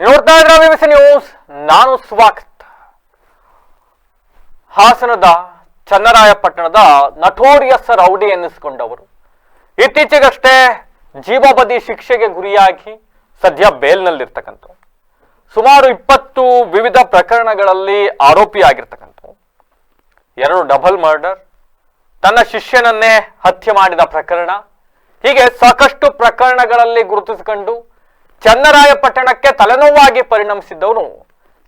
ನೋಡ್ತಾ ಇದ್ರ ನ್ಯೂಸ್? ನಾನು ಸ್ವಾಗತ್. ಹಾಸನದ ಚನ್ನರಾಯಪಟ್ಟಣದ ನಟೋರಿಯಸ್ ರೌಡಿ ಎನ್ನಿಸಿಕೊಂಡವರು ಇತ್ತೀಚೆಗಷ್ಟೇ ಜೀವಬದಿ ಶಿಕ್ಷೆಗೆ ಗುರಿಯಾಗಿ ಸದ್ಯ ಬೇಲ್ನಲ್ಲಿರ್ತಕ್ಕಂಥ ಸುಮಾರು ಇಪ್ಪತ್ತು ವಿವಿಧ ಪ್ರಕರಣಗಳಲ್ಲಿ ಆರೋಪಿಯಾಗಿರ್ತಕ್ಕಂಥ ಎರಡು ಡಬಲ್ ಮರ್ಡರ್, ತನ್ನ ಶಿಷ್ಯನನ್ನೇ ಹತ್ಯೆ ಮಾಡಿದ ಪ್ರಕರಣ. ಹೀಗೆ ಸಾಕಷ್ಟು ಪ್ರಕರಣಗಳಲ್ಲಿ ಗುರುತಿಸಿಕೊಂಡು ಚನ್ನರಾಯಪಟ್ಟಣಕ್ಕೆ ತಲೆನೋವಾಗಿ ಪರಿಣಮಿಸಿದ್ದವನು.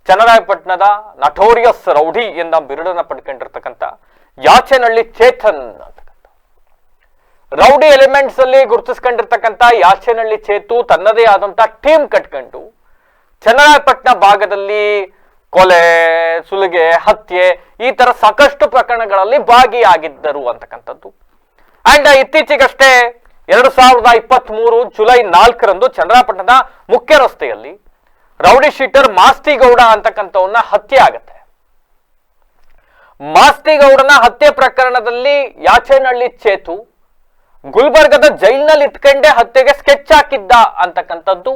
ಚನ್ನರಾಯಪಟ್ಟಣದ ನಟೋರಿಯಸ್ ರೌಡಿ ಎಂದ ಬಿರುಡನ್ನ ಪಡ್ಕೊಂಡಿರ್ತಕ್ಕಂಥ ಯಾಚೇನಳ್ಳಿ ಚೇತನ್ ರೌಡಿ ಎಲಿಮೆಂಟ್ಸ್ ಅಲ್ಲಿ ಗುರುತಿಸ್ಕೊಂಡಿರ್ತಕ್ಕಂಥ ಯಾಚೆನಹಳ್ಳಿ ಚೇತು ತನ್ನದೇ ಆದಂತ ಟೀಮ್ ಕಟ್ಕೊಂಡು ಚನ್ನರಾಯಪಟ್ಟಣ ಭಾಗದಲ್ಲಿ ಕೊಲೆ, ಸುಲಿಗೆ, ಹತ್ಯೆ ಈ ತರ ಸಾಕಷ್ಟು ಪ್ರಕರಣಗಳಲ್ಲಿ ಭಾಗಿಯಾಗಿದ್ದರು ಅಂತಕ್ಕಂಥದ್ದು. ಅಂಡ್ ಇತ್ತೀಚೆಗಷ್ಟೇ ಎರಡು ಸಾವಿರದ ಇಪ್ಪತ್ತ್ ಮೂರು ಜುಲೈ ನಾಲ್ಕರಂದು ಚಂದ್ರಾಪಟ್ಟಣದ ಮುಖ್ಯ ರಸ್ತೆಯಲ್ಲಿ ರೌಡಿ ಶೀಟರ್ ಮಾಸ್ತಿಗೌಡ ಅಂತಕ್ಕಂಥವನ್ನ ಹತ್ಯೆ ಆಗತ್ತೆ. ಮಾಸ್ತಿಗೌಡನ ಹತ್ಯೆ ಪ್ರಕರಣದಲ್ಲಿ ಯಾಚೇನಹಳ್ಳಿ ಚೇತು ಗುಲ್ಬರ್ಗದ ಜೈಲ್ನಲ್ಲಿ ಇಟ್ಕೊಂಡೇ ಹತ್ಯೆಗೆ ಸ್ಕೆಚ್ ಹಾಕಿದ್ದ ಅಂತಕ್ಕಂಥದ್ದು.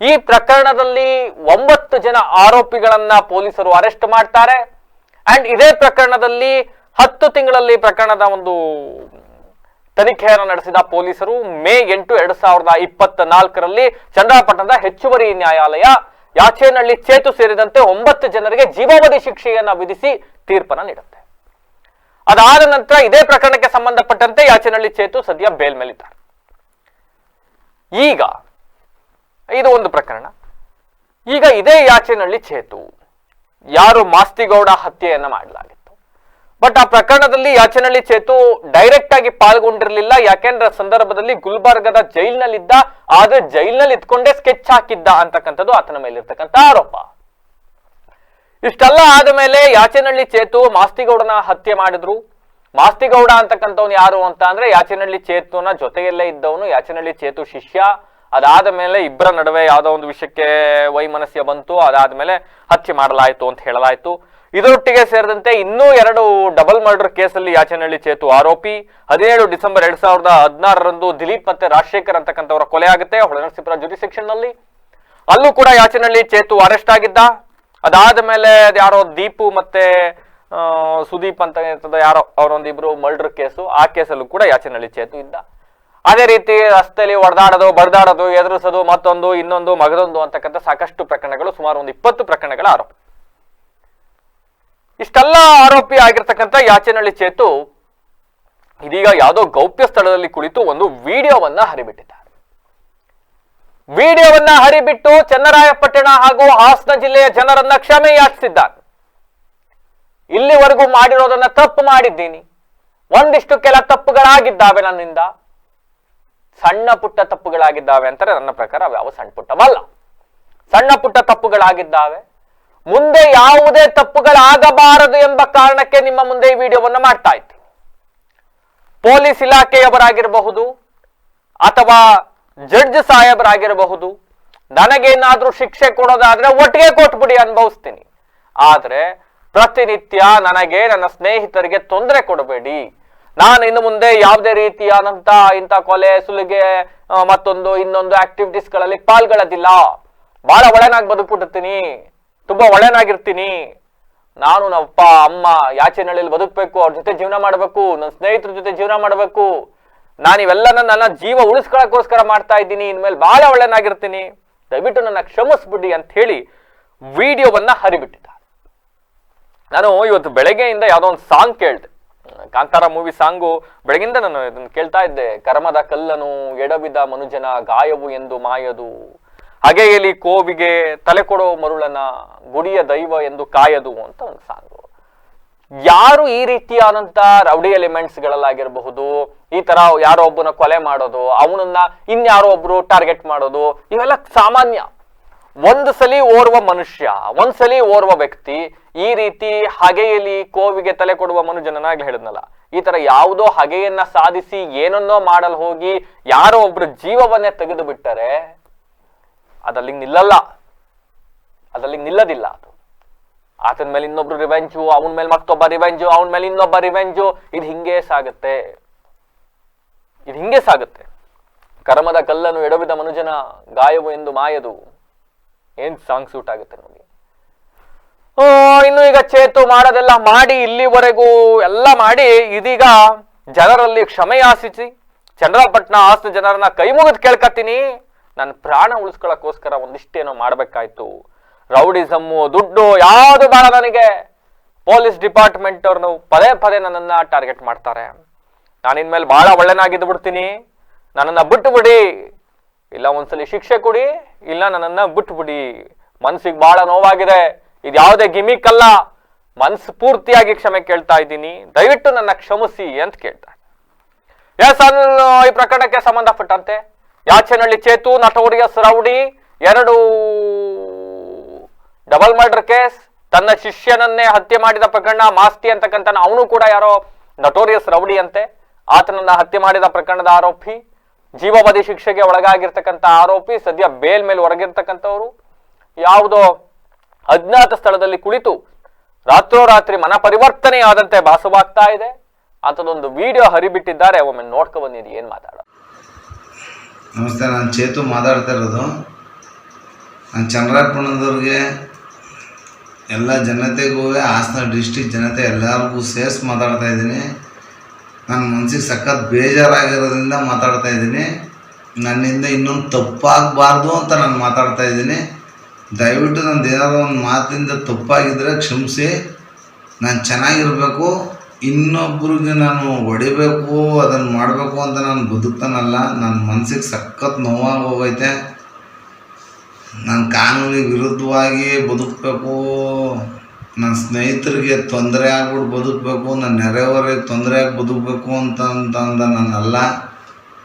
ಈ ಪ್ರಕರಣದಲ್ಲಿ ಒಂಬತ್ತು ಜನ ಆರೋಪಿಗಳನ್ನ ಪೊಲೀಸರು ಅರೆಸ್ಟ್ ಮಾಡ್ತಾರೆ. ಅಂಡ್ ಇದೇ ಪ್ರಕರಣದಲ್ಲಿ ಹತ್ತು ತಿಂಗಳಲ್ಲಿ ಪ್ರಕರಣದ ಒಂದು ತನಿಖೆಯನ್ನು ನಡೆಸಿದ ಪೊಲೀಸರು ಮೇ ಎಂಟು ಎರಡ್ ಸಾವಿರದ ಇಪ್ಪತ್ತ್ ನಾಲ್ಕರಲ್ಲಿ ಚಂದ್ರಪಟ್ಟಣದ ಹೆಚ್ಚುವರಿ ನ್ಯಾಯಾಲಯ ಯಾಚೇನಹಳ್ಳಿ ಚೇತು ಸೇರಿದಂತೆ ಒಂಬತ್ತು ಜನರಿಗೆ ಜೀವಾವಧಿ ಶಿಕ್ಷೆಯನ್ನ ವಿಧಿಸಿ ತೀರ್ಪನ್ನ ನೀಡುತ್ತೆ. ಅದಾದ ನಂತರ ಇದೇ ಪ್ರಕರಣಕ್ಕೆ ಸಂಬಂಧಪಟ್ಟಂತೆ ಯಾಚೇನಹಳ್ಳಿ ಚೇತು ಸದ್ಯ ಬೇಲ್ ಮೇಲಿದ್ದಾರೆ. ಈಗ ಇದು ಒಂದು ಪ್ರಕರಣ. ಈಗ ಇದೇ ಯಾಚೇನಹಳ್ಳಿ ಚೇತು ಯಾರು ಮಾಸ್ತಿಗೌಡ ಹತ್ಯೆಯನ್ನ ಮಾಡಲಾಗಿತ್ತು ಬಟ್ ಆ ಪ್ರಕರಣದಲ್ಲಿ ಯಾಚನಹಳ್ಳಿ ಚೇತು ಡೈರೆಕ್ಟ್ ಆಗಿ ಪಾಲ್ಗೊಂಡಿರಲಿಲ್ಲ. ಯಾಕೆಂದ್ರೆ ಸಂದರ್ಭದಲ್ಲಿ ಗುಲ್ಬರ್ಗದ ಜೈಲ್ನಲ್ಲಿದ್ದ, ಆದ್ರೆ ಜೈಲ್ನಲ್ಲಿ ಇದ್ಕೊಂಡೇ ಸ್ಕೆಚ್ ಹಾಕಿದ್ದ ಅಂತಕ್ಕಂಥದ್ದು ಆತನ ಮೇಲಿರ್ತಕ್ಕಂಥ ಆರೋಪ. ಇಷ್ಟೆಲ್ಲ ಆದ ಮೇಲೆ ಯಾಚನಹಳ್ಳಿ ಚೇತು ಮಾಸ್ತಿಗೌಡನ ಹತ್ಯೆ ಮಾಡಿದ್ರು. ಮಾಸ್ತಿಗೌಡ ಅಂತಕ್ಕಂಥವ್ನು ಯಾರು ಅಂತ ಅಂದ್ರೆ ಯಾಚನಹಳ್ಳಿ ಚೇತುನ ಜೊತೆಯಲ್ಲೇ ಇದ್ದವನು ಯಾಚನಹಳ್ಳಿ ಚೇತು ಶಿಷ್ಯ. ಅದಾದ ಮೇಲೆ ಇಬ್ಬರ ನಡುವೆ ಯಾವುದೋ ಒಂದು ವಿಷಯಕ್ಕೆ ವೈಮನಸ್ಯ ಬಂತು. ಅದಾದ ಮೇಲೆ ಹತ್ಯೆ ಮಾಡಲಾಯಿತು ಅಂತ ಹೇಳಲಾಯಿತು. ಇದರೊಟ್ಟಿಗೆ ಸೇರಿದಂತೆ ಇನ್ನೂ ಎರಡು ಡಬಲ್ ಮರ್ಡರ್ ಕೇಸಲ್ಲಿ ಯಾಚನಹಳ್ಳಿ ಚೇತು ಆರೋಪಿ. ಹದಿನೇಳು ಡಿಸೆಂಬರ್ ಎರಡ್ ಸಾವಿರದ ಹದಿನಾರರಂದು ದಿಲೀಪ್ ಮತ್ತೆ ರಾಜಶೇಖರ್ ಅಂತಕ್ಕಂಥವರ ಕೊಲೆ ಆಗುತ್ತೆ ಜುಡಿ ಜುರಿಸೆಕ್ಷನ್ ಅಲ್ಲೂ ಕೂಡ ಯಾಚನಹಳ್ಳಿ ಚೇತು ಅರೆಸ್ಟ್ ಆಗಿದ್ದ. ಅದಾದ ಮೇಲೆ ಯಾರೋ ದೀಪು ಮತ್ತೆ ಸುದೀಪ್ ಅಂತ ಯಾರೋ ಅವರೊಂದಿಬ್ರು ಮರ್ಡರ್ ಕೇಸು. ಆ ಕೇಸಲ್ಲೂ ಕೂಡ ಯಾಚನಹಳ್ಳಿ ಚೇತು ಇದ್ದ. ಅದೇ ರೀತಿ ರಸ್ತೆಯಲ್ಲಿ ಹೊಡೆದಾಡೋದು ಬಡದಾಡೋದು ಎದುರಿಸೋದು ಮತ್ತೊಂದು, ಇನ್ನೊಂದು, ಮಗದೊಂದು ಅಂತಕ್ಕಂಥ ಸಾಕಷ್ಟು ಪ್ರಕರಣಗಳು, ಸುಮಾರು ಒಂದು ಇಪ್ಪತ್ತು ಪ್ರಕರಣಗಳ ಆರೋಪ. ಇಷ್ಟೆಲ್ಲ ಆರೋಪಿ ಆಗಿರ್ತಕ್ಕಂಥ ಯಾಚನಹಳ್ಳಿ ಚೇತು ಇದೀಗ ಯಾವುದೋ ಗೌಪ್ಯ ಸ್ಥಳದಲ್ಲಿ ಕುಳಿತು ಒಂದು ವಿಡಿಯೋವನ್ನ ಹರಿಬಿಟ್ಟಿದ್ದಾರೆ. ವಿಡಿಯೋವನ್ನ ಹರಿಬಿಟ್ಟು ಚನ್ನರಾಯಪಟ್ಟಣ ಹಾಗೂ ಹಾಸನ ಜಿಲ್ಲೆಯ ಜನರನ್ನ ಕ್ಷಮೆ ಯಾಚಿಸಿದ್ದಾರೆ ಇಲ್ಲಿವರೆಗೂ ಮಾಡಿರೋದನ್ನ ತಪ್ಪು ಮಾಡಿದ್ದೀನಿ. ಒಂದಿಷ್ಟು ಕೆಲ ತಪ್ಪುಗಳಾಗಿದ್ದಾವೆ ನನ್ನಿಂದ. ಸಣ್ಣ ಪುಟ್ಟ ತಪ್ಪುಗಳಾಗಿದ್ದಾವೆ ಅಂತಾರೆ ನನ್ನ ಪ್ರಕಾರ ಅವು ಯಾವ ಸಣ್ಣ ಪುಟ್ಟವಲ್ಲ. ಸಣ್ಣ ಪುಟ್ಟ ತಪ್ಪುಗಳಾಗಿದ್ದಾವೆ. ಮುಂದೆ ಯಾವುದೇ ತಪ್ಪುಗಳಾಗಬಾರದು ಎಂಬ ಕಾರಣಕ್ಕೆ ನಿಮ್ಮ ಮುಂದೆ ಈ ವಿಡಿಯೋವನ್ನು ಮಾಡ್ತಾ ಇದ್ದೀನಿ ಪೊಲೀಸ್ ಇಲಾಖೆಯವರಾಗಿರಬಹುದು ಅಥವಾ ಜಡ್ಜ್ ಸಾಹೇಬರಾಗಿರಬಹುದು. ನನಗೇನಾದ್ರೂ ಶಿಕ್ಷೆ ಕೊಡೋದಾದ್ರೆ ಒಟ್ಟಿಗೆ ಕೊಟ್ಬಿಡಿ ಅನುಭವಿಸ್ತೀನಿ. ಆದ್ರೆ ಪ್ರತಿನಿತ್ಯ ನನಗೆ ನನ್ನ ಸ್ನೇಹಿತರಿಗೆ ತೊಂದರೆ ಕೊಡಬೇಡಿ. ನಾನು ಇನ್ನು ಮುಂದೆ ಯಾವುದೇ ರೀತಿಯಾದಂತ ಇಂಥ ಕೊಲೆ, ಸುಲಿಗೆ ಮತ್ತೊಂದು ಇನ್ನೊಂದು ಆಕ್ಟಿವಿಟೀಸ್ಗಳಲ್ಲಿ ಪಾಲ್ಗೊಳ್ಳೋದಿಲ್ಲ. ಬಹಳ ಒಳನಾಗಿ ಬದುಕ್ಬಿಟ್ಟಿರ್ತೀನಿ. ತುಂಬಾ ಒಳ್ಳೆನಾಗಿರ್ತೀನಿ. ನಾನು ನಮ್ಮ ಅಪ್ಪ, ಅಮ್ಮ ನಳ್ಳಿಲಿ ಬದುಕಬೇಕು, ಅವ್ರ ಜೊತೆ ಜೀವನ ಮಾಡಬೇಕು ನನ್ನ ಸ್ನೇಹಿತರ ಜೊತೆ ಜೀವನ ಮಾಡಬೇಕು. ನಾನು ಇವೆಲ್ಲನ ನನ್ನ ಜೀವ ಉಳಿಸ್ಕೊಳಕ್ಕೋಸ್ಕರ ಮಾಡ್ತಾ ಇದ್ದೀನಿ. ಇನ್ಮೇಲೆ ಬಹಳ ಒಳ್ಳೆನಾಗಿರ್ತೀನಿ. ದಯವಿಟ್ಟು ನನ್ನ ಕ್ಷಮಿಸ್ಬಿಡಿ ಅಂತ ಹೇಳಿ ವಿಡಿಯೋವನ್ನ ಹರಿಬಿಟ್ಟಿದ್ದ. ನಾನು ಇವತ್ತು ಬೆಳಗ್ಗೆಯಿಂದ ಯಾವುದೋ ಒಂದು ಸಾಂಗ್ ಕೇಳಿದೆ. Kantara movie song. ಬೆಳಗಿಂದ ನಾನು ಇದನ್ನು ಕೇಳ್ತಾ ಇದ್ದೆ. ಕರ್ಮದ ಕಲ್ಲನು, ಎಡವಿದ ಮನುಜನ, ಗಾಯವು ಎಂದು ಮಾಯದು. ಹಗೆಯಲಿ ಕೋವಿಗೆ ತಲೆ ಕೊಡೋ ಮರುಳನ ಗುಡಿಯ ದೈವ ಎಂದು ಕಾಯದು ಅಂತ ಒಂದು ಸಾಂಗು. ಯಾರು ಈ ರೀತಿಯಾದಂತ ರೌಡಿ ಎಲಿಮೆಂಟ್ಸ್ ಗಳಲ್ಲಾಗಿರಬಹುದು ಈ ತರ ಯಾರೋ ಒಬ್ಬನ ಕೊಲೆ ಮಾಡೋದು, ಅವನನ್ನ ಇನ್ಯಾರೋ ಒಬ್ರು ಟಾರ್ಗೆಟ್ ಮಾಡೋದು, ಇವೆಲ್ಲ ಸಾಮಾನ್ಯ. ಒಂದು ಸಲಿ ಓರ್ವ ಮನುಷ್ಯ ಒಂದ್ಸಲಿ ಓರ್ವ ವ್ಯಕ್ತಿ ಈ ರೀತಿ ಹಗೆಯಲ್ಲಿ ಕೋವಿಗೆ ತಲೆ ಕೊಡುವ ಮನುಜನನಾಗ್ಲಿ ಹೇಳಿದ್ನಲ್ಲ. ಈ ತರ ಯಾವುದೋ ಹಗೆಯನ್ನ ಸಾಧಿಸಿ ಏನನ್ನೋ ಮಾಡಲು ಹೋಗಿ ಯಾರೋ ಒಬ್ರು ಜೀವವನ್ನೇ ತೆಗೆದು ಬಿಟ್ಟರೆ ಅದಲ್ಲಿಗೆ ನಿಲ್ಲಲ್ಲ. ಅದರಲ್ಲಿ ನಿಲ್ಲದಿಲ್ಲ ಅದು. ಆತನ ಮೇಲೆ ಇನ್ನೊಬ್ರು ರಿವೆಂಜು ಅವನ ಮೇಲೆ ಮತ್ತೊಬ್ಬ ರಿವೆಂಜು ಅವನ ಮೇಲೆ ಇನ್ನೊಬ್ಬ ರಿವೆಂಜು ಇದು ಹಿಂಗೆ ಸಾಗುತ್ತೆ. ಇದು ಹಿಂಗೆ ಸಾಗುತ್ತೆ. ಕರ್ಮದ ಕಲ್ಲನ್ನು ಎಡವಿದ ಮನುಜನ ಗಾಯವು ಎಂದು ಮಾಯದು. ಏನ್ ಸಾಂಗ್ ಸೂಟ್ ಆಗುತ್ತೆ ನೋಡಿ. ಓ, ಇನ್ನು ಈಗ ಚೇತು ಮಾಡೋದೆಲ್ಲ ಮಾಡಿ ಇಲ್ಲಿವರೆಗೂ ಎಲ್ಲ ಮಾಡಿ, ಇದೀಗ ಜನರಲ್ಲಿ ಕ್ಷಮೆ ಆಸಿಸಿ ಚಂದ್ರಪಟ್ಟಣ ಆಸ್ತು ಜನರನ್ನ ಕೈ ಮುಗಿದು ಕೇಳ್ಕತ್ತೀನಿ. ನನ್ನ ಪ್ರಾಣ ಉಳಿಸ್ಕೊಳ್ಳೋಕ್ಕೋಸ್ಕರ ಒಂದಿಷ್ಟೇನೋ ಮಾಡಬೇಕಾಯ್ತು. ರೌಡಿಸಮ್ಮು, ದುಡ್ಡು, ಯಾವುದು ಬೇಡ ನನಗೆ. ಪೊಲೀಸ್ ಡಿಪಾರ್ಟ್ಮೆಂಟ್ ಅವ್ರನ್ನು ಪದೇ ಪದೇ ನನ್ನನ್ನು ಟಾರ್ಗೆಟ್ ಮಾಡ್ತಾರೆ. ನಾನು ಇನ್ಮೇಲೆ ಬಹಳ ಒಳ್ಳೆನಾಗಿದ್ದು ಬಿಡ್ತೀನಿ. ನನ್ನನ್ನು ಬಿಟ್ಟುಬಿಡಿ ಇಲ್ಲ ಒಂದ್ಸಲಿ ಶಿಕ್ಷೆ ಕೊಡಿ, ಇಲ್ಲ ನನ್ನನ್ನು ಬಿಟ್ಟು ಬಿಡಿ ಮನ್ಸಿಗೆ ಬಹಳ ನೋವಾಗಿದೆ. ಇದು ಯಾವುದೇ ಗಿಮಿಕ್ ಅಲ್ಲ. ಮನ್ಸು ಪೂರ್ತಿಯಾಗಿ ಕ್ಷಮೆ ಕೇಳ್ತಾ ಇದ್ದೀನಿ. ದಯವಿಟ್ಟು ನನ್ನ ಕ್ಷಮಿಸಿ ಅಂತ ಕೇಳ್ತಾ ಎಸ್ ಈ ಪ್ರಕರಣಕ್ಕೆ ಸಂಬಂಧಪಟ್ಟಂತೆ ಯಾಚನಹಳ್ಳಿ ಚೇತು ನಟೋರಿಯಸ್ ರೌಡಿ ಎರಡು ಡಬಲ್ ಮರ್ಡರ್ ಕೇಸ್, ತನ್ನ ಶಿಷ್ಯನನ್ನೇ ಹತ್ಯೆ ಮಾಡಿದ ಪ್ರಕರಣ ಮಾಸ್ತಿ ಅಂತಕ್ಕಂಥ ಅವನು ಕೂಡ ಯಾರೋ ನಟೋರಿಯಸ್ ರೌಡಿ ಅಂತೆ. ಆತನನ್ನ ಹತ್ಯೆ ಮಾಡಿದ ಪ್ರಕರಣದ ಆರೋಪಿ ಜೀವಾವಧಿ ಶಿಕ್ಷೆಗೆ ಒಳಗಾಗಿರ್ತಕ್ಕಂಥ ಆರೋಪಿ, ಸದ್ಯ ಬೇಲ್ ಮೇಲೆ ಹೊರಗಿರ್ತಕ್ಕಂಥವ್ರು. ಯಾವುದೋ ಅಜ್ಞಾತ ಸ್ಥಳದಲ್ಲಿ ಕುಳಿತು ರಾತ್ರೋರಾತ್ರಿ ಮನ ಪರಿವರ್ತನೆಯಾದಂತೆ ಭಾಸವಾಗ್ತಾ ಇದೆ. ಅಂಥದ್ದೊಂದು ವಿಡಿಯೋ ಹರಿಬಿಟ್ಟಿದ್ದಾರೆ. ಒಮ್ಮೆ ನೋಡ್ಕೊ ಬಂದಿದ್ದು ಏನು ಮಾತಾಡ ನಮಸ್ತೆ, ನಾನು ಚೇತು ಮಾತಾಡ್ತಾ ಇರೋದು. ನಾನು ಚಂದ್ರಾಪುರದವ್ರಿಗೆ ಎಲ್ಲ ಜನತೆಗೂ ಹಾಸನ ಡಿಸ್ಟಿಕ್ ಜನತೆ ಎಲ್ಲರಿಗೂ ಸೇರಿಸಿ ಮಾತಾಡ್ತಾ ಇದ್ದೀನಿ. ನನ್ನ ಮನಸ್ಸಿಗೆ ಸಖತ್ ಬೇಜಾರಾಗಿರೋದ್ರಿಂದ ಮಾತಾಡ್ತಾ ಇದ್ದೀನಿ. ನನ್ನಿಂದ ಇನ್ನೊಂದು ತಪ್ಪಾಗಬಾರ್ದು ಅಂತ ನಾನು ಮಾತಾಡ್ತಾ ಇದ್ದೀನಿ. ದಯವಿಟ್ಟು ನಂದು ಏನಾದರೂ ಒಂದು ಮಾತಿಂದ ತಪ್ಪಾಗಿದ್ದರೆ ಕ್ಷಮಿಸಿ. ನಾನು ಚೆನ್ನಾಗಿರಬೇಕು. ಇನ್ನೊಬ್ರಿಗೆ ನಾನು ಹೊಡಿಬೇಕು ಅದನ್ನು ಮಾಡಬೇಕು ಅಂತ ನಾನು ಬದುಕ್ತಾನಲ್ಲ ನನ್ನ ಮನಸ್ಸಿಗೆ ಸಖತ್ ನೋವಾಗಿ ಹೋಗೈತೆ. ನಾನು ಕಾನೂನಿಗೆ ವಿರುದ್ಧವಾಗಿ ಬದುಕಬೇಕು ನನ್ನ ಸ್ನೇಹಿತರಿಗೆ ತೊಂದರೆ ಆಗ್ಬಿಟ್ಟು ಬದುಕಬೇಕು ನನ್ನ ನೆರೆಯವರಿಗೆ ತೊಂದರೆ ಆಗಿ ಬದುಕಬೇಕು ಅಂತ ಅಂತ ಅಂದ ನಾನಲ್ಲ.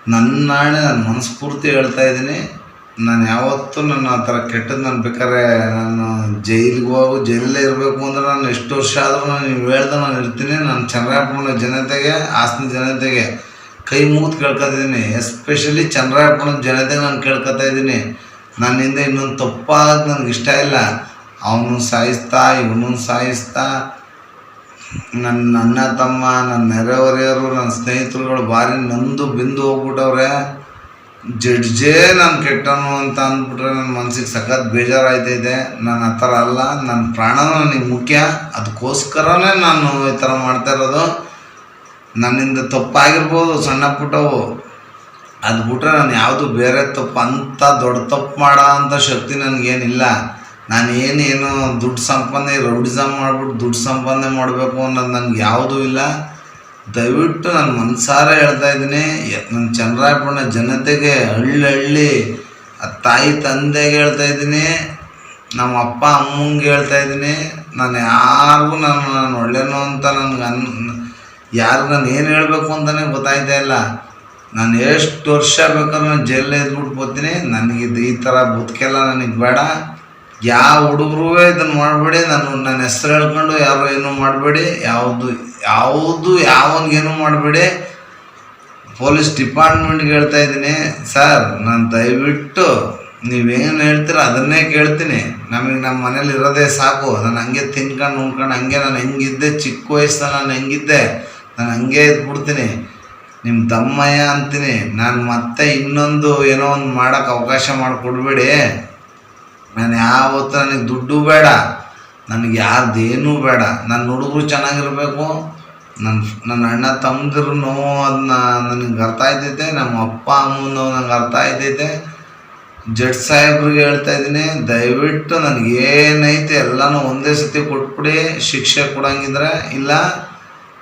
ನನ್ನ ನಾಳೆ ನನ್ನ ಮನಸ್ಫೂರ್ತಿ ಹೇಳ್ತಾ ಇದ್ದೀನಿ. ನಾನು ಯಾವತ್ತೂ ನನ್ನ ಆ ಥರ ಕೆಟ್ಟದ್ದು ನಾನು ಬೇಕಾದ್ರೆ ನಾನು ಜೈಲಿಗೆ ಹೋಗು, ಜೈಲಲ್ಲೇ ಇರಬೇಕು ಅಂದ್ರೆ ನಾನು ಎಷ್ಟು ವರ್ಷ ಆದರೂ ನಾನು ನೀವು ಹೇಳ್ದೆ ನಾನು ಇರ್ತೀನಿ. ನಾನು ಚಂದ್ರಾಯಪ್ಪನ ಜನತೆಗೆ, ಹಾಸನ ಜನತೆಗೆ ಕೈ ಮುಗಿದು ಕೇಳ್ಕೊತಿದ್ದೀನಿ. ಎಸ್ಪೆಷಲಿ ಚಂದ್ರಾಯಪ್ಪನ ಜನತೆಗೆ ನಾನು ಕೇಳ್ಕೊತಾ ಇದ್ದೀನಿ. ನನ್ನಿಂದ ಇನ್ನೊಂದು ತಪ್ಪಾಗಿ ನನಗೆ ಇಷ್ಟ ಇಲ್ಲ. ಅವನು ಸಾಯಿಸ್ತಾ, ಇವನು ಸಾಯಿಸ್ತಾ. ನನ್ನ ಅಣ್ಣ ತಮ್ಮ ನನ್ನ ನೆರೆಹೊರೆಯವರು ನನ್ನ ಸ್ನೇಹಿತರುಗಳು ಭಾರಿ ನಂದು ಬಿಂದು ಹೋಗ್ಬಿಟ್ಟವ್ರೆ. ಜಡ್ಜೇ ನಾನು ಕೆಟ್ಟನು ಅಂತ ಅಂದ್ಬಿಟ್ರೆ ನನ್ನ ಮನ್ಸಿಗೆ ಸಖತ್ ಬೇಜಾರಾಯ್ತೈತೆ. ನಾನು ಆ ಥರ ಅಲ್ಲ ನನ್ನ ಪ್ರಾಣನೂ ನನಗೆ ಮುಖ್ಯ. ಅದಕ್ಕೋಸ್ಕರನೇ ನಾನು ಈ ಥರ ಮಾಡ್ತಾ ಇರೋದು. ನನ್ನಿಂದ ತಪ್ಪಾಗಿರ್ಬೋದು, ಸಣ್ಣ ಪುಟ್ಟವು. ಅದು ಬಿಟ್ರೆ ನಾನು ಯಾವುದು ಬೇರೆ ತಪ್ಪು ಅಂತ ದೊಡ್ಡ ತಪ್ಪು ಮಾಡೋ ಅಂತ ಶಕ್ತಿ ನನಗೇನಿಲ್ಲ. ನಾನು ಏನೇನು ದುಡ್ಡು ಸಂಪಾದನೆ ರೌಡಿಸಮ್ ಮಾಡ್ಬಿಟ್ಟು ದುಡ್ಡು ಸಂಪಾದನೆ ಮಾಡಬೇಕು ಅನ್ನೋದು ನನಗೆ ಯಾವುದೂ ಇಲ್ಲ. ದಯವಿಟ್ಟು ನಾನು ಮನಸಾರೆ ಹೇಳ್ತಾ ಇದ್ದೀನಿ ನನ್ನ ಚಂದ್ರಾಯಪಟ್ಟಣ ಜನತೆಗೆ ಹಳ್ಳಿ ಹಳ್ಳಿ ಆ ತಾಯಿ ತಂದೆಗೆ ಹೇಳ್ತಾ ಇದ್ದೀನಿ, ನಮ್ಮ ಅಪ್ಪ ಅಮ್ಮಂಗೆ ಹೇಳ್ತಾ ಇದ್ದೀನಿ, ನಾನು ಯಾರಿಗೂ ನಾನು ನಾನು ಒಳ್ಳೆನೋ ಅಂತ ನನಗೆ ಅನ್, ಯಾರು ನಾನು ಏನು ಹೇಳಬೇಕು ಅಂತಲೇ ಗೊತ್ತಾಯ್ತಾ ಇಲ್ಲ. ನಾನು ಎಷ್ಟು ವರ್ಷ ಬೇಕಾದ್ರೂ ನಾನು ಜೈಲಲ್ಲಿ ಇದ್ಬಿಟ್ಟು ಬರ್ತೀನಿ, ನನಗಿದು ಈ ಥರ ಬದುಕೆಲ್ಲ ನನಗೆ ಬೇಡ. ಯಾವ ಹುಡುಗರು ಇದನ್ನು ಮಾಡಬೇಡಿ, ನಾನು ನನ್ನ ಹೆಸರು ಹೇಳ್ಕೊಂಡು ಯಾರು ಏನೂ ಮಾಡಬೇಡಿ, ಯಾವುದು ಯಾವುದು ಯಾವನಿಗೇನು ಮಾಡಬೇಡಿ. ಪೊಲೀಸ್ ಡಿಪಾರ್ಟ್ಮೆಂಟ್ಗೆ ಹೇಳ್ತಾ ಇದ್ದೀನಿ, ಸರ್, ನಾನು ದಯವಿಟ್ಟು ನೀವೇನು ಹೇಳ್ತೀರ ಅದನ್ನೇ ಕೇಳ್ತೀನಿ. ನಮಗೆ ನಮ್ಮ ಮನೇಲಿ ಇರೋದೇ ಸಾಕು. ನಾನು ಹಂಗೆ ತಿನ್ಕೊಂಡು ಉಣ್ಕೊಂಡು ಹಂಗೆ ನಾನು ಹೆಂಗಿದ್ದೆ ಚಿಕ್ಕ ವಯಸ್ಸಲ್ಲಿ ನಾನು ಹೆಂಗಿದ್ದೆ, ನಾನು ಹಂಗೆ ಇದ್ಬಿಡ್ತೀನಿ. ನಿಮ್ಮ ತಮ್ಮಯ್ಯ ಅಂತೀನಿ. ನಾನು ಮತ್ತೆ ಇನ್ನೊಂದು ಏನೋ ಒಂದು ಮಾಡೋಕ್ಕೆ ಅವಕಾಶ ಮಾಡಿಕೊಡ್ಬೇಡಿ. ನಾನು ಯಾವತ್ತು ನನಗೆ ದುಡ್ಡು ಬೇಡ, ನನಗೆ ಯಾರ್ದೇನೂ ಬೇಡ. ನನ್ನ ಹುಡುಗರು ಚೆನ್ನಾಗಿರಬೇಕು ನನ್ನ ನನ್ನ ಅಣ್ಣ ತಮ್ಮದಿರು ನೋವು ಅದನ್ನ ನನಗೆ ಅರ್ಥ ಆಯ್ತೈತೆ, ನಮ್ಮ ಅಪ್ಪ ಅಮ್ಮನೋ ನೋವು ನಂಗೆ ಅರ್ಥ ಆಯ್ತೈತೆ. ಜಡ್ ಸಾಹೇಬ್ರಿಗೆ ಹೇಳ್ತಾ ಇದ್ದೀನಿ, ದಯವಿಟ್ಟು ನನಗೆ ಏನೈತೆ ಎಲ್ಲನೂ ಒಂದೇ ಸತಿ ಕೊಟ್ಬಿಡಿ, ಶಿಕ್ಷೆ ಕೊಡಂಗಿದ್ರೆ ಇಲ್ಲ,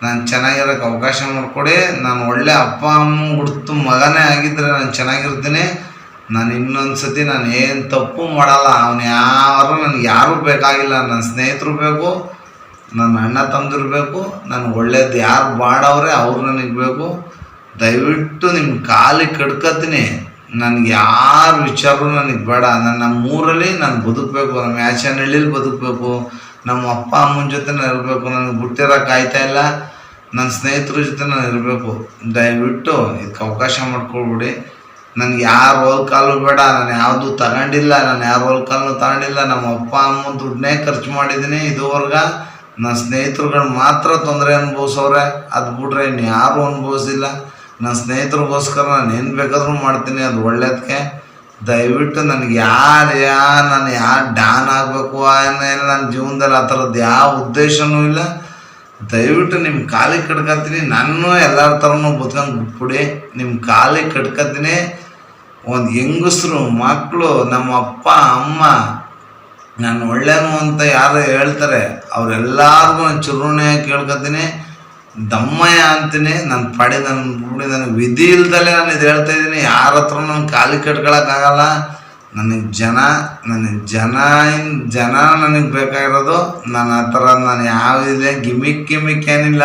ನಾನು ಚೆನ್ನಾಗಿರೋಕ್ಕೆ ಅವಕಾಶ ಮಾಡಿಕೊಡಿ. ನಾನು ಒಳ್ಳೆ ಅಪ್ಪ ಅಮ್ಮ ಹುಡ್ತು ಮಗನೇ ಆಗಿದ್ದರೆ ನಾನು ಚೆನ್ನಾಗಿರ್ತೀನಿ. ನಾನು ಇನ್ನೊಂದು ಸತಿ ನಾನು ಏನು ತಪ್ಪು ಮಾಡಲ್ಲ, ಅವನು ಯಾರು ನನಗೆ ಯಾರೂ ಬೇಕಾಗಿಲ್ಲ ನನ್ನ ಸ್ನೇಹಿತರು ಬೇಕು ನನ್ನ ಅಣ್ಣ ತಮ್ಮದಿರು ಬೇಕು ನನಗೆ ಒಳ್ಳೇದು ಯಾರು ಬಾಡವ್ರೆ ಅವ್ರು ನನಗೆ ಬೇಕು. ದಯವಿಟ್ಟು ನಿಮ್ಮ ಕಾಲಿಗೆ ಕಡ್ಕತ್ತೀನಿ ನನಗೆ ಯಾರ ವಿಚಾರವೂ ನನಗೆ ಬೇಡ. ನನ್ನ ನಮ್ಮೂರಲ್ಲಿ ನಾನು ಬದುಕಬೇಕು ನಮ್ಮ ಯಾಚನಹಳ್ಳಿಲಿ ಬದುಕಬೇಕು ನಮ್ಮ ಅಪ್ಪ ಅಮ್ಮನ ಜೊತೆ ನಾನು ಇರಬೇಕು, ನನಗೆ ಹುಟ್ಟಿರೋಕೆ ಆಯ್ತಾ ಇಲ್ಲ ನನ್ನ ಸ್ನೇಹಿತರ ಜೊತೆ ನಾನು ಇರಬೇಕು. ದಯವಿಟ್ಟು ಇದಕ್ಕೆ ಅವಕಾಶ ಮಾಡಿಕೊಡ್ಬಿಡಿ ನನಗೆ ಯಾರ ಕಾಲು ಬೇಡ, ನಾನು ಯಾವುದು ತಗೊಂಡಿಲ್ಲ, ನಾನು ಯಾರ ಕಾಲು ತಗೊಂಡಿಲ್ಲ. ನಮ್ಮ ಅಪ್ಪ, ಅಮ್ಮ ದುಡ್ಡನ್ನೇ ಖರ್ಚು ಮಾಡಿದ್ದೀನಿ ಇದುವರೆಗೆ. ನನ್ನ ಸ್ನೇಹಿತರುಗಳು ಮಾತ್ರ ತೊಂದರೆ ಅನುಭವಿಸೋರೆ ಅದು ಬಿಟ್ರೆ ಇನ್ನು ಯಾರೂ ಅನುಭವಿಸಿಲ್ಲ. ನನ್ನ ಸ್ನೇಹಿತರಿಗೋಸ್ಕರ ನಾನು ಏನು ಬೇಕಾದರೂ ಮಾಡ್ತೀನಿ, ಅದು ಒಳ್ಳೇದಕ್ಕೆ ದಯವಿಟ್ಟು ನನಗೆ ಯಾರು ಯಾ ನಾನು ಯಾರು ಡಾನ್ ಆಗಬೇಕು ಅನ್ನೋ ನನ್ನ ಜೀವನದಲ್ಲಿ ಆ ಥರದ್ದು ಯಾವ ಉದ್ದೇಶನೂ ಇಲ್ಲ. ದಯವಿಟ್ಟು ನಿಮ್ಮ ಕಾಲಿಗೆ ಕಟ್ಕೊತೀನಿ ನಾನು ಎಲ್ಲರ ಥರನೂ ಬದುಕಂಗೆ ಬಿಟ್ಬಿಡಿ. ನಿಮ್ಮ ಕಾಲಿಗೆ ಕಟ್ಕೊತೀನಿ ಒಂದು ಹೆಂಗಸ್ರು ಮಕ್ಕಳು ನಮ್ಮ ಅಪ್ಪ, ಅಮ್ಮ ನಾನು ಒಳ್ಳೆಯನು ಅಂತ ಯಾರು ಹೇಳ್ತಾರೆ, ಅವರೆಲ್ಲರಿಗೂ ನಾನು ಚುರುಣೆ ಕೇಳ್ಕೊತೀನಿ, ದಮ್ಮಯ್ಯ ಅಂತೀನಿ ನನ್ನ ಪಡೆ ನನ್ನ ಬಿಡಿ ನನಗೆ ವಿಧಿ ಇಲ್ದಲೇ ನಾನು ಇದು ಹೇಳ್ತಾ ಇದ್ದೀನಿ, ಯಾರ ಹತ್ರ ನನ್ನ ಕಾಲಿ ಕಟ್ಕೊಳಕ್ಕಾಗಲ್ಲ, ನನಗೆ ಜನ ನನಗೆ ಜನ ಜನ ನನಗೆ ಬೇಕಾಗಿರೋದು, ನಾನು ಆ ಥರ ನಾನು ಯಾವುದಿದೆ ಗಿಮಿಕ್ ಗಿಮಿಕ್ ಏನಿಲ್ಲ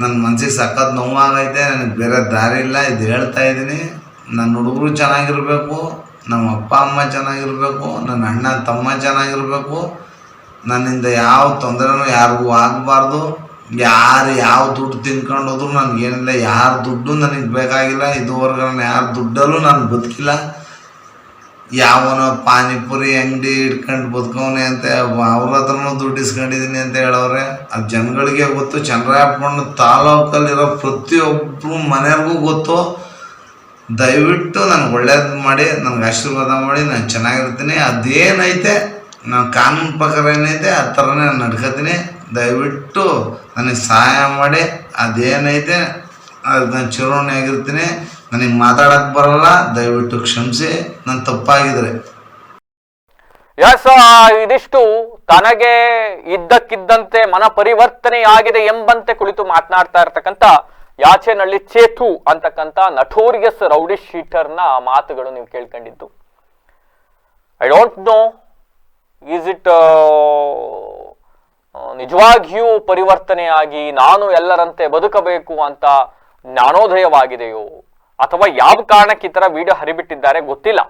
ನನ್ನ ಮನಸ್ಸಿಗೆ ಸಖತ್ ನೋವಾಗೈತೆ, ನನಗೆ ಬೇರೆ ದಾರಿ ಇಲ್ಲ, ಇದು ಹೇಳ್ತಾ ಇದ್ದೀನಿ. ನನ್ನ ಹುಡುಗರು ಚೆನ್ನಾಗಿರಬೇಕು, ನಮ್ಮ ಅಪ್ಪ, ಅಮ್ಮ ಚೆನ್ನಾಗಿರಬೇಕು, ನನ್ನ ಅಣ್ಣ, ತಮ್ಮ ಚೆನ್ನಾಗಿರಬೇಕು. ನನ್ನಿಂದ ಯಾವ ತೊಂದರೆನೂ ಯಾರಿಗೂ ಆಗಬಾರ್ದು. ಯಾರು ಯಾವ ದುಡ್ಡು ತಿನ್ಕೊಂಡು ಹೋದ್ರು ನನಗೇನಿಲ್ಲ ಯಾರ ದುಡ್ಡು ನನಗೆ ಬೇಕಾಗಿಲ್ಲ, ಇದುವರೆಗೂ ನಾನು ಯಾರ ದುಡ್ಡಲ್ಲೂ ನಾನು ಬದುಕಿಲ್ಲ. ಯಾವನೋ ಪಾನಿಪುರಿ ಅಂಗಡಿ ಇಟ್ಕೊಂಡು ಬದುಕವನೆ ಅಂತ, ಅವ್ರ ಹತ್ರನೂ ದುಡ್ಡು ಇಸ್ಕೊಂಡಿದ್ದೀನಿ ಅಂತ ಹೇಳೋರೆ ಅದು ಜನಗಳಿಗೆ ಗೊತ್ತು ಚಂದ್ರಾಯಪ್ಪನ ತಾಲೂಕಲ್ಲಿರೋ ಪ್ರತಿಯೊಬ್ಬರು ಮನೆಯವ್ರಿಗೂ ಗೊತ್ತು. ದಯವಿಟ್ಟು ನನಗೆ ಒಳ್ಳೇದು ಮಾಡಿ ನನಗೆ ಆಶೀರ್ವಾದ ಮಾಡಿ, ನಾನು ಚೆನ್ನಾಗಿರ್ತೀನಿ. ಅದೇನೈತೆ ನಾನು ಕಾನೂನು ಪ್ರಕಾರ ಏನೈತೆ, ಆ ಥರನೇ ನಾನು ನಡ್ಕೋತೀನಿ. ದಯವಿಟ್ಟು ನನಗೆ ಸಹಾಯ ಮಾಡಿ. ಅದೇನೈತೆ ಅದು ನಾನು ಚಿರೋಣಿಯಾಗಿರ್ತೀನಿ ನನಗೆ ಮಾತಾಡೋಕ್ಕೆ ಬರಲ್ಲ. ದಯವಿಟ್ಟು ಕ್ಷಮಿಸಿ. ನಾನು ತಪ್ಪಾಗಿದ್ರೆ. ಎಸ್ ಇದಿಷ್ಟು ತನಗೆ ಇದ್ದಕ್ಕಿದ್ದಂತೆ ಮನ ಪರಿವರ್ತನೆಯಾಗಿದೆ ಎಂಬಂತೆ ಕುಳಿತು ಮಾತನಾಡ್ತಾ ಇರ್ತಕ್ಕಂಥ ಯಾಚೆನಳ್ಳಿ ಚೇತು ಅಂತಕ್ಕಂಥ ನಠೋರಿಯಸ್ ರೌಡಿ ಶೀಟರ್ನ ಮಾತುಗಳು ನೀವು ಕೇಳ್ಕೊಂಡಿದ್ದು. I don't know is it ನಿಜವಾಗಿಯೂ ಪರಿವರ್ತನೆಯಾಗಿ ನಾನು ಎಲ್ಲರಂತೆ ಬದುಕಬೇಕು ಅಂತ ಜ್ಞಾನೋದಯವಾಗಿದೆಯೋ, ಅಥವಾ ಯಾವ ಕಾರಣಕ್ಕೆ ಈ ಥರ ವಿಡಿಯೋ ಹರಿಬಿಟ್ಟಿದ್ದಾರೆ ಗೊತ್ತಿಲ್ಲ.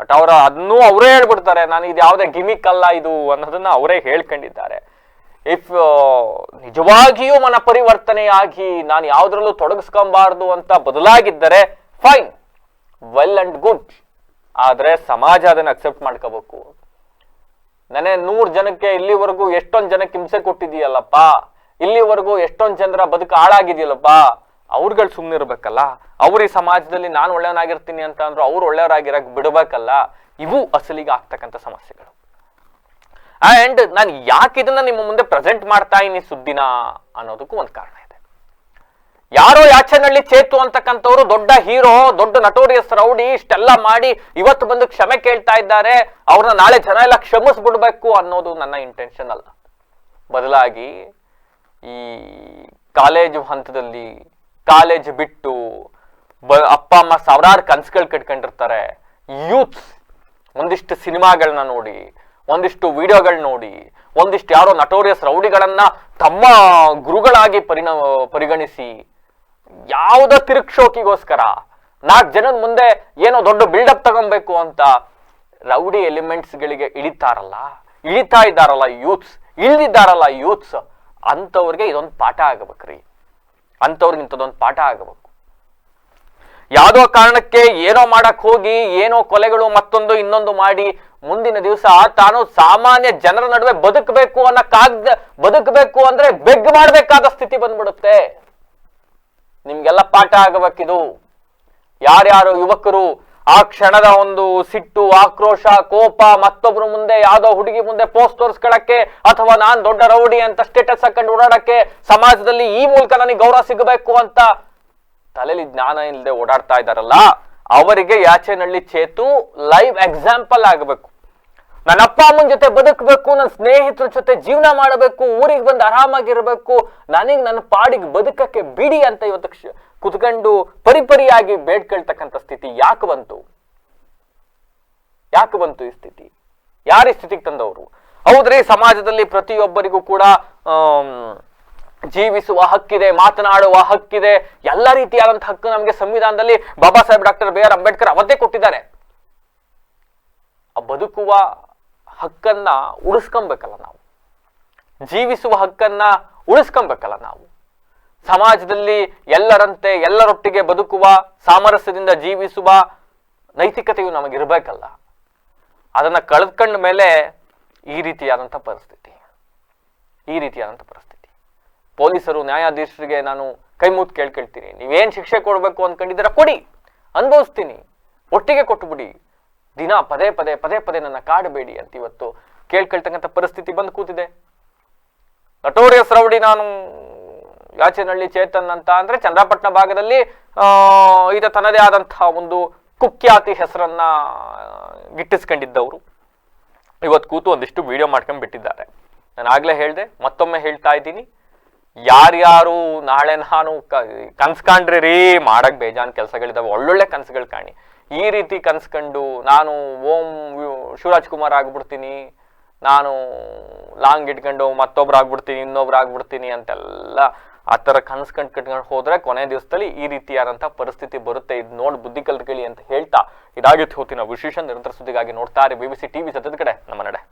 ಬಟ್ ಅವರ ಅದನ್ನೂ ಅವರೇ ಹೇಳ್ಬಿಡ್ತಾರೆ. ನಾನು ಇದು ಯಾವುದೇ ಗಿಮಿಕ್ ಅಲ್ಲ ಇದು ಅನ್ನೋದನ್ನ ಅವರೇ ಹೇಳ್ಕೊಂಡಿದ್ದಾರೆ. ಇಫ್ ನಿಜವಾಗಿಯೂ ಮನ ಪರಿವರ್ತನೆಯಾಗಿ ನಾನು ಯಾವುದ್ರಲ್ಲೂ ತೊಡಗಿಸ್ಕೊಂಬಾರ್ದು ಅಂತ ಬದಲಾಗಿದ್ದರೆ ಫೈನ್ ವೆಲ್ ಅಂಡ್ ಗುಡ್ ಆದರೆ ಸಮಾಜ ಅದನ್ನ ಅಕ್ಸೆಪ್ಟ್ ಮಾಡ್ಕೋಬೇಕು. ನೆನೆ ನೂರು ಜನಕ್ಕೆ ಇಲ್ಲಿವರೆಗೂ ಎಷ್ಟೊಂದು ಜನಕ್ಕೆ ಹಿಂಸೆ ಕೊಟ್ಟಿದೀಯಲ್ಲಪ್ಪ ಇಲ್ಲಿವರೆಗೂ ಎಷ್ಟೊಂದು ಜನರ ಬದುಕು ಹಾಳಾಗಿದೆಯಲ್ಲಪ್ಪ? ಅವ್ರುಗಳು ಸುಮ್ಮನೆ ಇರ್ಬೇಕಲ್ಲ? ಅವ್ರ ಈ ಸಮಾಜದಲ್ಲಿ ನಾನು ಒಳ್ಳೆಯವನಾಗಿರ್ತೀನಿ ಅಂತ ಅಂದ್ರು ಅವ್ರು ಒಳ್ಳೆಯವರಾಗಿರಕ್ ಬಿಡ್ಬೇಕಲ್ಲ? ಇವು ಅಸಲಿಗೆ ಆಗ್ತಕ್ಕಂಥ ಸಮಸ್ಯೆಗಳು. ಅಂಡ್ ನಾನು ಯಾಕೆ ಇದನ್ನ ನಿಮ್ಮ ಮುಂದೆ ಪ್ರೆಸೆಂಟ್ ಮಾಡ್ತಾ ಇನಿ ಸುದ್ದಿನ ಅನ್ನೋದಕ್ಕೂ ಒಂದು ಕಾರಣ ಇದೆ. ಯಾರೋ ಯಾಚನಹಳ್ಳಿ ಚೇತು ಅಂತಕ್ಕಂಥವ್ರು ದೊಡ್ಡ ಹೀರೋ, ದೊಡ್ಡ ನಟೋರಿಯಸ್ ರೌಡಿ, ಇಷ್ಟೆಲ್ಲ ಮಾಡಿ ಇವತ್ತು ಬಂದು ಕ್ಷಮೆ ಕೇಳ್ತಾ ಇದ್ದಾರೆ, ಅವ್ರನ್ನ ನಾಳೆ ಜನ ಎಲ್ಲ ಕ್ಷಮಿಸ್ಬಿಡ್ಬೇಕು ಅನ್ನೋದು ನನ್ನ ಇಂಟೆನ್ಷನ್ ಅಲ್ಲ. ಬದಲಾಗಿ ಈ ಕಾಲೇಜು ಹಂತದಲ್ಲಿ ಕಾಲೇಜ್ ಬಿಟ್ಟು ಬ ಅಪ್ಪ, ಅಮ್ಮ ಸಾವಿರಾರು ಕನ್ಸುಗಳು ಕಟ್ಕೊಂಡಿರ್ತಾರೆ ಯೂತ್ಸ್ ಒಂದಿಷ್ಟು ಸಿನಿಮಾಗಳನ್ನ ನೋಡಿ ಒಂದಿಷ್ಟು ವಿಡಿಯೋಗಳು ನೋಡಿ, ಒಂದಿಷ್ಟು ಯಾರೋ ನಟೋರಿಯಸ್ ರೌಡಿಗಳನ್ನ ತಮ್ಮ ಗುರುಗಳಾಗಿ ಪರಿಣ ಪರಿಗಣಿಸಿ, ಯಾವುದೋ ತಿರುಕ್ಷೋಕಿಗೋಸ್ಕರ ನಾಲ್ಕು ಜನದ ಮುಂದೆ ಏನೋ ದೊಡ್ಡ ಬಿಲ್ಡಪ್ ತಗೊಬೇಕು ಅಂತ ರೌಡಿ ಎಲಿಮೆಂಟ್ಸ್ಗಳಿಗೆ ಇಳಿತಾರಲ್ಲ, ಇಳಿತಾ ಇದ್ದಾರಲ್ಲ ಯೂತ್ಸ್, ಇಳಿದಿದ್ದಾರಲ್ಲ ಯೂತ್ಸ್, ಅಂಥವ್ರಿಗೆ ಇದೊಂದು ಪಾಠ ಆಗಬೇಕ್ರಿ. ಅಂಥವ್ರಿಗೆ ಇಂಥದ್ದೊಂದು ಪಾಠ ಆಗಬೇಕು. ಯಾವುದೋ ಕಾರಣಕ್ಕೆ ಏನೋ ಮಾಡಕ್ ಹೋಗಿ, ಏನೋ ಕೊಲೆಗಳು ಮತ್ತೊಂದು ಇನ್ನೊಂದು ಮಾಡಿ ಮುಂದಿನ ದಿವಸ ತಾನು ಸಾಮಾನ್ಯ ಜನರ ನಡುವೆ ಬದುಕಬೇಕು ಅನ್ನಕ್ಕಾಗ್ದ ಬದುಕಬೇಕು ಅಂದ್ರೆ ಬೆಗ್ ಮಾಡಬೇಕಾದ ಸ್ಥಿತಿ ಬಂದ್ಬಿಡುತ್ತೆ. ನಿಮ್ಗೆಲ್ಲ ಪಾಠ ಆಗಬೇಕಿದು. ಯಾರ್ಯಾರು ಯುವಕರು ಆ ಕ್ಷಣದ ಒಂದು ಸಿಟ್ಟು, ಆಕ್ರೋಶ, ಕೋಪ, ಮತ್ತೊಬ್ರು ಮುಂದೆ, ಯಾವ್ದೋ ಹುಡುಗಿ ಮುಂದೆ ಪೋಸ್ಟ್ ತೋರಿಸ್ಕೊಳಕ್ಕೆ ಅಥವಾ ನಾನ್ ದೊಡ್ಡ ರೌಡಿ ಅಂತ ಸ್ಟೇಟಸ್ ಹಾಕೊಂಡು ಓಡಾಡಕ್ಕೆ ಸಮಾಜದಲ್ಲಿ ಈ ಮೂಲಕ ನನಗೆ ಗೌರವ ಸಿಗಬೇಕು ಅಂತ ತಲೆಯಲ್ಲಿ ಜ್ಞಾನ ಇಲ್ಲದೆ ಓಡಾಡ್ತಾ ಇದ್ದಾರಲ್ಲ, ಅವರಿಗೆ ಯಾಚೆನಳ್ಳಿ ಚೇತು ಲೈವ್ ಎಕ್ಸಾಂಪಲ್ ಆಗಬೇಕು. ನನ್ನ ಅಪ್ಪ ಅಮ್ಮನ ಜೊತೆ ಬದುಕಬೇಕು, ನನ್ನ ಸ್ನೇಹಿತರ ಜೊತೆ ಜೀವನ ಮಾಡಬೇಕು, ಊರಿಗೆ ಬಂದು ಆರಾಮಾಗಿರ್ಬೇಕು, ನನಗೆ ನನ್ನ ಪಾಡಿಗೆ ಬದುಕಕ್ಕೆ ಬಿಡಿ ಅಂತ ಇವತ್ತು ಕುತ್ಕೊಂಡು ಪರಿಪರಿಯಾಗಿ ಬೇಡ್ಕೊಳ್ತಕ್ಕಂಥ ಸ್ಥಿತಿ ಯಾಕೆ ಬಂತು? ಯಾಕೆ ಬಂತು ಈ ಸ್ಥಿತಿ? ಯಾರ ಈ ಸ್ಥಿತಿಗೆ ತಂದವರು? ಹೌದ್ರಿ, ಸಮಾಜದಲ್ಲಿ ಪ್ರತಿಯೊಬ್ಬರಿಗೂ ಕೂಡ ಜೀವಿಸುವ ಹಕ್ಕಿದೆ, ಮಾತನಾಡುವ ಹಕ್ಕಿದೆ, ಎಲ್ಲ ರೀತಿಯಾದಂತಹ ಹಕ್ಕು ನಮಗೆ ಸಂವಿಧಾನದಲ್ಲಿ Baba Saheb doctor B R Ambedkar ಅವತ್ತೇ ಕೊಟ್ಟಿದ್ದಾರೆ. ಬದುಕುವ ಹಕ್ಕನ್ನ ಉಳಿಸ್ಕೊಬೇಕಲ್ಲ ನಾವು. ಜೀವಿಸುವ ಹಕ್ಕನ್ನ ಉಳಿಸ್ಕೊಬೇಕಲ್ಲ ನಾವು. ಸಮಾಜದಲ್ಲಿ ಎಲ್ಲರಂತೆ ಎಲ್ಲರೊಟ್ಟಿಗೆ ಬದುಕುವ ಸಾಮರಸ್ಯದಿಂದ ಜೀವಿಸುವ ನೈತಿಕತೆಯು ನಮಗಿರಬೇಕಲ್ಲ. ಅದನ್ನ ಕಳೆದ್ಕೊಂಡ ಮೇಲೆ ಈ ರೀತಿಯಾದಂಥ ಪರಿಸ್ಥಿತಿ. ಈ ರೀತಿಯಾದಂಥ ಪರಿಸ್ಥಿತಿ. ಪೊಲೀಸರು, ನ್ಯಾಯಾಧೀಶರಿಗೆ ನಾನು ಕೈ ಮುತ್ತು ಕೇಳ್ಕೊಳ್ತೀನಿ. ನೀವೇನು ಶಿಕ್ಷೆ ಕೊಡಬೇಕು ಅಂದ್ಕೊಂಡಿದ್ದೀರಾ ಕೊಡಿ. ಅನುಭವಿಸ್ತೀನಿ. ಒಟ್ಟಿಗೆ ಕೊಟ್ಟುಬಿಡಿ ದಿನ ಪದೇ ಪದೇ ಪದೇ ಪದೇ ನನ್ನ ಕಾಡಬೇಡಿ ಅಂತ ಇವತ್ತು ಕೇಳ್ಕೊಳ್ತಕ್ಕಂಥ ಪರಿಸ್ಥಿತಿ ಬಂದು ಕೂತಿದೆ. ನಟೋರಿಯಸ್ ರೌಡಿ ನಾನು ಯಾಚನಹಳ್ಳಿ ಚೇತನ್ ಅಂತ ಅಂದ್ರೆ ಚಂದ್ರಪಟ್ಟಣ ಭಾಗದಲ್ಲಿ ಈತ ತನ್ನದೇ ಆದಂತಹ ಒಂದು ಕುಖ್ಯಾತಿ ಹೆಸರನ್ನ ಗಿಟ್ಟಿಸ್ಕೊಂಡಿದ್ದವರು. ಇವತ್ತು ಕೂತು ಒಂದಿಷ್ಟು ವಿಡಿಯೋ ಮಾಡ್ಕೊಂಡು ಬಿಟ್ಟಿದ್ದಾರೆ ನಾನು ಆಗ್ಲೇ ಹೇಳ್ದೆ, ಮತ್ತೊಮ್ಮೆ ಹೇಳ್ತಾ ಇದ್ದೀನಿ. ಯಾರ್ಯಾರು ನಾಳೆ ನಾನು ಕನ್ಸ್ಕಾಂಡ್ರಿ ರೀ, ಮಾಡಕ್ ಬೇಜಾನ್ ಕೆಲಸಗಳಿದಾವೆ, ಒಳ್ಳೊಳ್ಳೆ ಕನ್ಸುಗಳು ಕಾಣಿ. ಈ ರೀತಿ ಕನ್ಸ್ಕೊಂಡು ನಾನು ಓಂ ಶಿವರಾಜ್ ಕುಮಾರ್ ಆಗ್ಬಿಡ್ತೀನಿ, ನಾನು ಲಾಂಗ್ ಇಟ್ಕೊಂಡು ಮತ್ತೊಬ್ರು ಆಗ್ಬಿಡ್ತೀನಿ, ಇನ್ನೊಬ್ರು ಆಗ್ಬಿಡ್ತೀನಿ ಅಂತೆಲ್ಲ ಆ ಥರ ಕನ್ಸ್ ಕಂಡು ಕಟ್ಕೊಂಡು ಹೋದ್ರೆ ಕೊನೆ ದಿವಸದಲ್ಲಿ ಈ ರೀತಿಯಾದಂಥ ಪರಿಸ್ಥಿತಿ ಬರುತ್ತೆ. ಇದು ನೋಡಿ ಬುದ್ಧಿ ಕಲ್ತ್ಕೊಳ್ಳಿ ಅಂತ ಹೇಳ್ತಾ ಇದಾಗಿತ್ತು. ಹೊತ್ತಿನ ವಿಶೇಷ ನಿರಂತರ ಸುದ್ದಿಗಾಗಿ ನೋಡ್ತಾರೆ ಬಿ ಬಿ ಸಿ ಟಿವಿ ಸತದ ಕಡೆ, ನಮ್ಮ ನಡೆ.